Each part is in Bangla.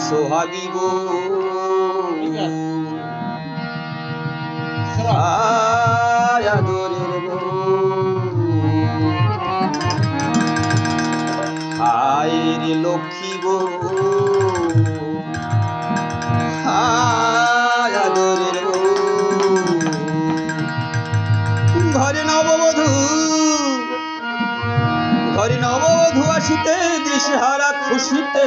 সোহাগী গো খারাপ। আয় আদরের আয় রে লক্ষ্মী গো আদরের ঘরে নববধূ ঘরে নববধূ আসিতে দিশহারা খুশিতে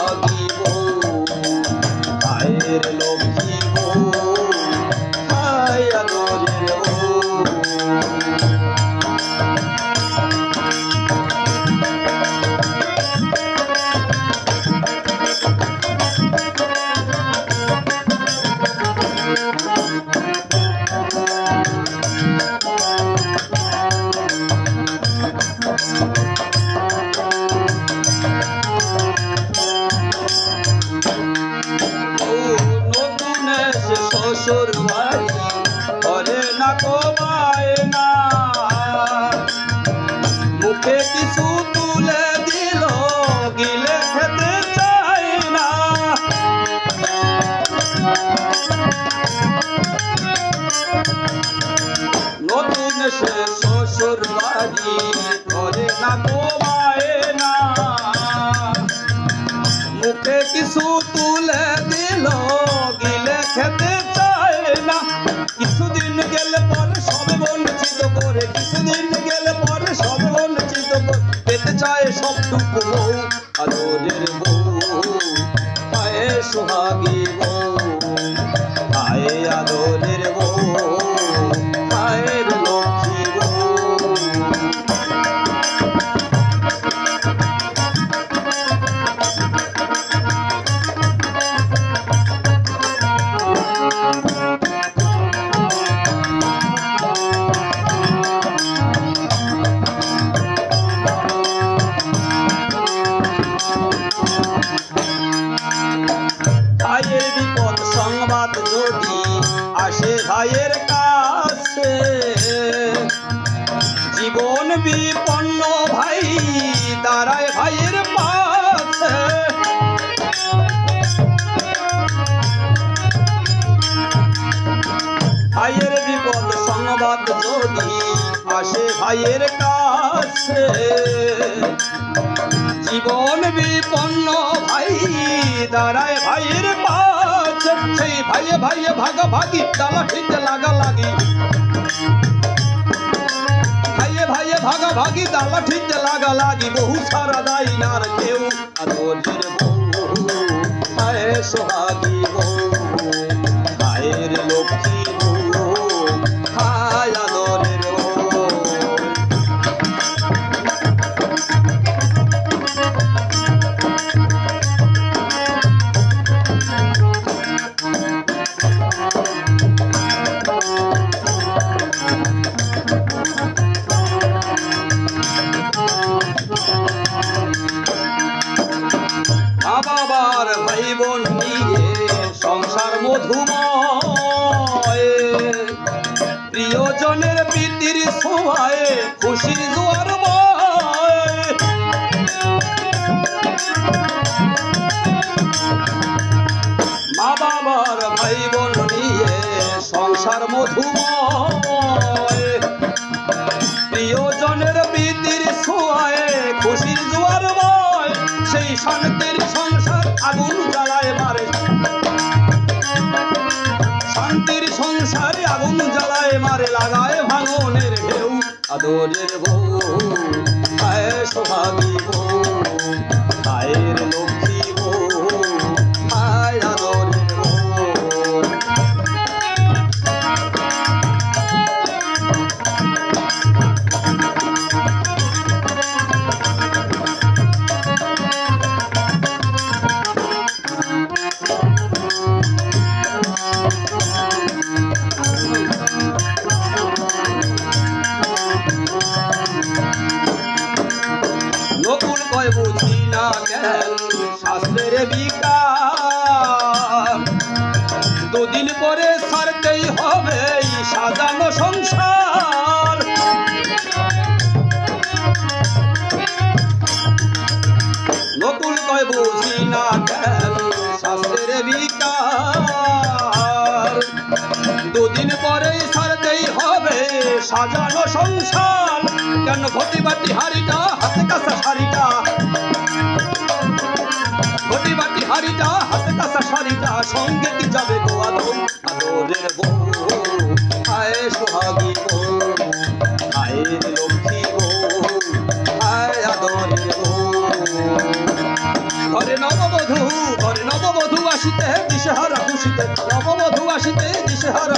কমায় না। মুখে কিছু আদরের বউ। পায়ে সোহাগী জীবন বিপন্ন ভাই, দাঁড়ায় ভাইয়ের পাশে। ভাইয়ের বিপদ সংবাদ যদি আসে ভাইয়ের কাছে। জীবন বিপন্ন ভাই, দাঁড়ায় ভাইয়ের পাশ। সেই ভাইয়ে ভাইয়ে ভাগা ভাগি তালা ঠিক লাগা লাগি। ভাইয়ে ভাইয়ে ভাগা ভাগি তালা ঠিক লাগা লাগি, বহু সারা দাই না কেউ। আদরের বউ হায় সোহাগী সভায় খুশির জোয়ার। মা বাবার ভাই বোন নিয়ে সংসার মধুময় আদরের বউ আয় সোহাগী বউ দুদিন পরে ছাড়তেই হবে সাজানো সংসার। নকুল কয় বুঝি না কেন শাস্ত্রের বিকার। দুদিন পরেই ছাড়তেই হবে সাজানো সংসার। কেন ঘটি বাটি হাড়িটা হাতে কাঁচা শাড়িটা সঙ্গে কি যাবে গো আদর আদরে গো হায় সোহাগী গো হায় লক্ষ্মী গো হায় আদরে গো ঘরে নববধূ ঘরে নববধূ আসিতে, দিশেহারা খুশিতে। নববধূ আসিতে, দিশেহারা